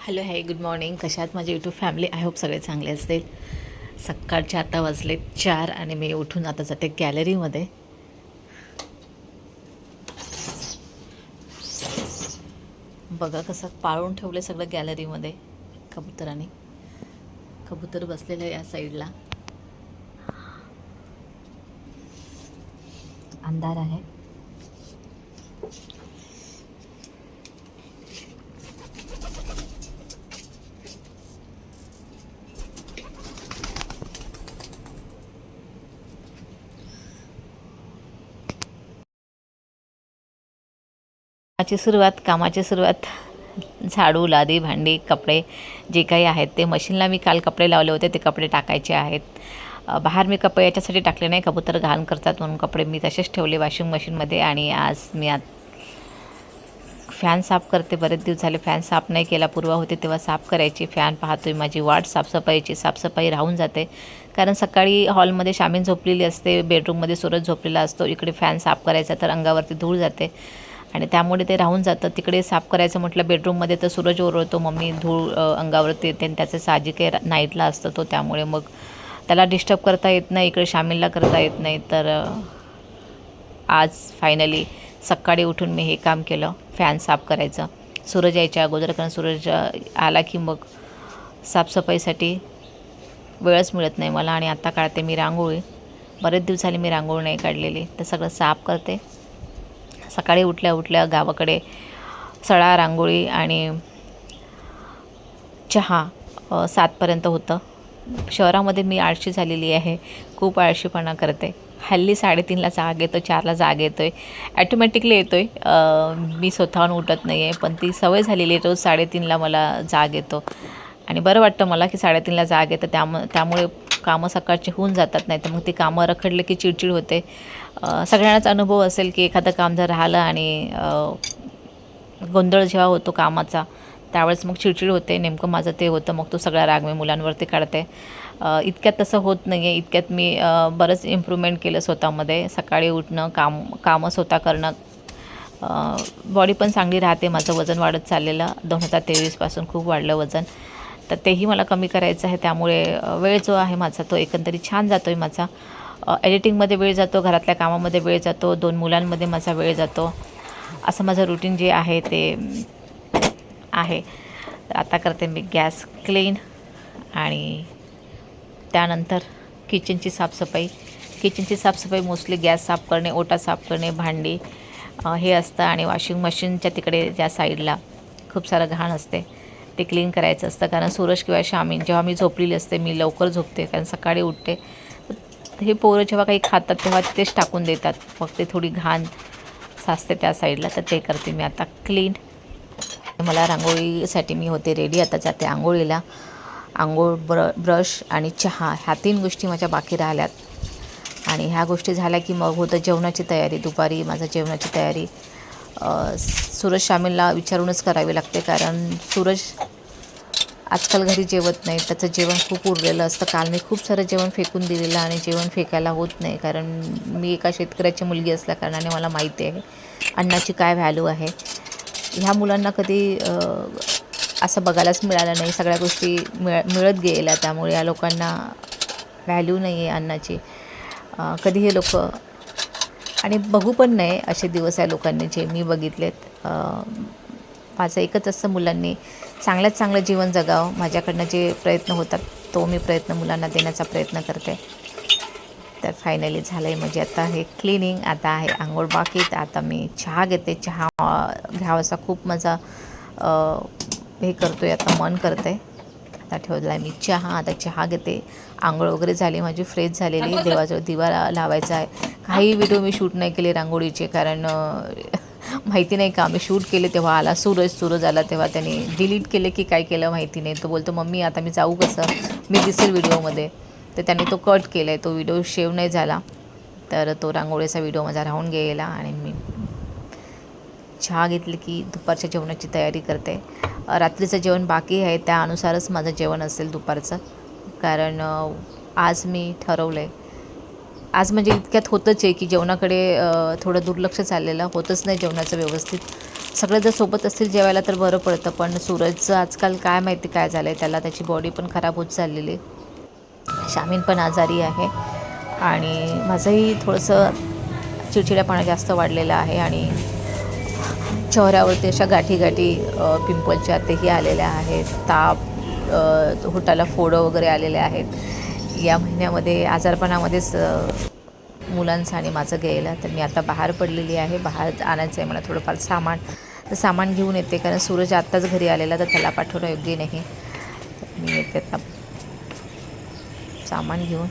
Hello hi good morning कशात माझी YouTube family I hope सगळे चांगले असतील. सकाळचे आता वाजले चार आणि मी उठून आता जाते गॅलरीमध्ये बघा कसं पाळून ठेवलं सगळं गॅलरीमध्ये कबुतराने. कबूतर बसलेलं आहे या साईडला अंधार आहे. कामाची सुरुवात कामाची सुरुवात. झाडू लादी भांडी कपडे जे काही आहेत ते मशीनला मी काल कपडे लावले होते ते कपडे टाकायचे आहेत. बाहेर मी कपडे याच्यासाठी टाकले नाही कबूतर घाण करतात म्हणून कपडे मी तसेच ठेवले वॉशिंग मशीनमध्ये आणि आज मी आत फॅन साफ करते. बरेच दिवस झाले फॅन साफ नाही केला पूर्वा होते तेव्हा साफ करायची. फॅन पाहतोय माझी वाट साफसफाईची साफसफाई राहून जाते. कारण सकाळी हॉलमध्ये शामीन झोपलेली असते बेडरूममध्ये सूरज झोपलेला असतो इकडे फॅन साफ करायचा तर अंगावरती धूळ जाते. आणि त्यामुळे ते राहून जातं तिकडे साफ करायचं म्हटलं बेडरूममध्ये तर सूरज ओरळतो मम्मी धूळ अंगावरती येते आणि त्याचं साहजिक आहे नाईटला असतं तो. त्यामुळे मग त्याला डिस्टर्ब करता येत नाही इकडे शामिलला करता येत नाही. तर आज फायनली सकाळी उठून मी हे काम केलं फॅन साफ करायचं. सूरज यायच्या अगोदर कारण सूरज आला की मग साफसफाईसाठी वेळच मिळत नाही मला. आणि आता काढते मी रांगोळी. बरेच दिवस झाले मी रांगोळी नाही काढलेली. तर सगळं साफ करते. सकाळी उठल्या उठल्या गावाकडे सडा रांगोळी आणि चहा सातपर्यंत होतं. शहरामध्ये मी आळशी झालेली आहे. खूप आळशीपणा करते. हल्ली साडेतीनला जाग येतो चारला जाग येतो आहे ॲटोमॅटिकली येतो आहे मी स्वतःहून उठत नाही आहे पण ती सवय झालेली आहे रोज साडेतीनला मला जाग येतो. आणि बरं वाटतं मला की साडेतीनला जाग येतं. त्यामु त्यामुळे कामं सकाळची होऊन जातात नाही तर मग ती कामं रखडले की चिडचिड होते. सगळ्यांनाच अनुभव असेल की एखादं काम जर राहिलं आणि गोंधळ जेव्हा होतो कामाचा त्यावेळेस मग चिडचिड होते. नेमकं माझं ते होतं मग तो सगळा राग मी मुलांवरती काढते. इतक्यात तसं होत नाही आहे इतक्यात मी बरंच इम्प्रूव्हमेंट केलं स्वतःमध्ये. सकाळी उठणं काम कामं स्वतः करणं. बॉडी पण चांगली राहते. माझं वजन वाढत चाललेलं. दोन हजार तेवीसपासून खूप वाढलं वजन. तर तेही मला कमी करायचं आहे. त्यामुळे वेळ जो आहे माझा तो एकंदरीत छान जातो आहे माझा एडिटिंगमध्ये वेळ जातो घरातल्या कामामध्ये वेळ जातो दोन मुलांमध्ये माझा वेळ जातो. असं माझं रुटीन जे आहे ते आहे. आता करते मी गॅस क्लीन आणि त्यानंतर किचनची साफसफाई. किचनची साफसफाई मोस्टली गॅस साफ करणे ओटा साफ करणे भांडी हे असतं. आणि वॉशिंग मशीनच्या तिकडे ज्या साईडला खूप सारं घाण असते. ते क्लीन करायचं असतं. कारण सूरज किंवा शामीन जेव्हा मी झोपलेली असते मी लवकर झोपते कारण सकाळी उठते. तर हे पोरं जेव्हा काही खातात तेव्हा तेच टाकून देतात. मग ते थोडी घाण साचते त्या साईडला तर ते करते मी आता क्लीन मला रांगोळीसाठी मी होते रेडी आता जाते आंघोळीला. आंघोळ ब्र ब्रश आणि चहा ह्या तीन गोष्टी माझ्या बाकी राहिल्यात. आणि ह्या गोष्टी झाल्या की मग होतं जेवणाची तयारी. दुपारी माझं जेवणाची तयारी सूरज शामीलला विचारूनच करावी लागते. कारण सूरज आजकाल घरी जेवत नाही त्याचं जेवण खूप उरलेलं असतं. काल मी खूप सारं जेवण फेकून दिलेलं आणि जेवण फेकायला होत नाही. कारण मी एका शेतकऱ्याची मुलगी असल्याकारणाने मला माहिती आहे अन्नाची काय व्हॅल्यू आहे. ह्या मुलांना कधी असं बघायलाच मिळालं नाही. सगळ्या गोष्टी मिळ मिळत गेल्या त्यामुळे या लोकांना व्हॅल्यू नाही आहे अन्नाची कधी हे लोक आणि बघू पण नाही असे दिवस या लोकांनी जे मी बघितलेत. माझं एकच असतं मुलांनी चांगल्यात चांगलं जीवन जगावं. माझ्याकडनं जे प्रयत्न होतात तो मी प्रयत्न मुलांना देण्याचा प्रयत्न करते. तर फायनली झालं आहे म्हणजे आता हे क्लिनिंग आता आहे आंघोळ बाकी तर आता मी चहा घेते. चहा घ्यावासा खूप माझा हे करतो आहे आता मन करतं आहे आता ठेवला आहे मी चहा आता चहा घेते. आंघोळ वगैरे झाली माझी फ्रेश झालेली. देवाजवळ दिवा लावायचा आहे. काही व्हिडिओ मी शूट नाही केले रांगोळीचे कारण माहिती नाही का आम्ही शूट केले तेव्हा आला सूरज सूरज आला तेव्हा त्याने डिलीट केले की काय केलं माहिती नाही. तो बोलतो मम्मी आता मी जाऊ कसं? मी दिसेल व्हिडिओमध्ये. तर त्याने तो कट केला आहे तो व्हिडिओ शेव नाही झाला. तर तो रांगोळीचा व्हिडिओ माझा राहून गेला आणि मी चहा घेतली की दुपारच्या जेवणाची तयारी करते. रात्रीचं जेवण बाकी आहे त्यानुसारच माझं जेवण असेल दुपारचं. कारण आज मी ठरवलं आहे आज म्हणजे इतक्यात होतंच आहे की जेवणाकडे थोडं दुर्लक्ष चाललेलं होतच नाही जेवणाचं व्यवस्थित. सगळे जर सोबत असतील जेवायला तर बरं पडतं पण सूरजचं आजकाल काय माहिती काय झालं आहे त्याला त्याची बॉडी पण खराब होत चाललेली शामीन पण आजारी आहे आणि माझंही थोडंसं चिडचिड्यापणा जास्त वाढलेला आहे आणि चेहऱ्यावरती अशा गाठी गाठी पिंपलच्या तेही आलेल्या आहेत ताप होटाला फोडं वगैरे आलेले आहेत. या महिन्यामध्ये आजारपणामध्येच मुलांचं आणि माझं घ्यायला तर मी आता बाहेर पडलेली आहे. बाहेर आणायचं आहे मला थोडंफार सामान. तर सामान घेऊन येते कारण सूरज आत्ताच घरी आलेला तर त्याला पाठवणं योग्य नाही. मी येते आता सामान घेऊन.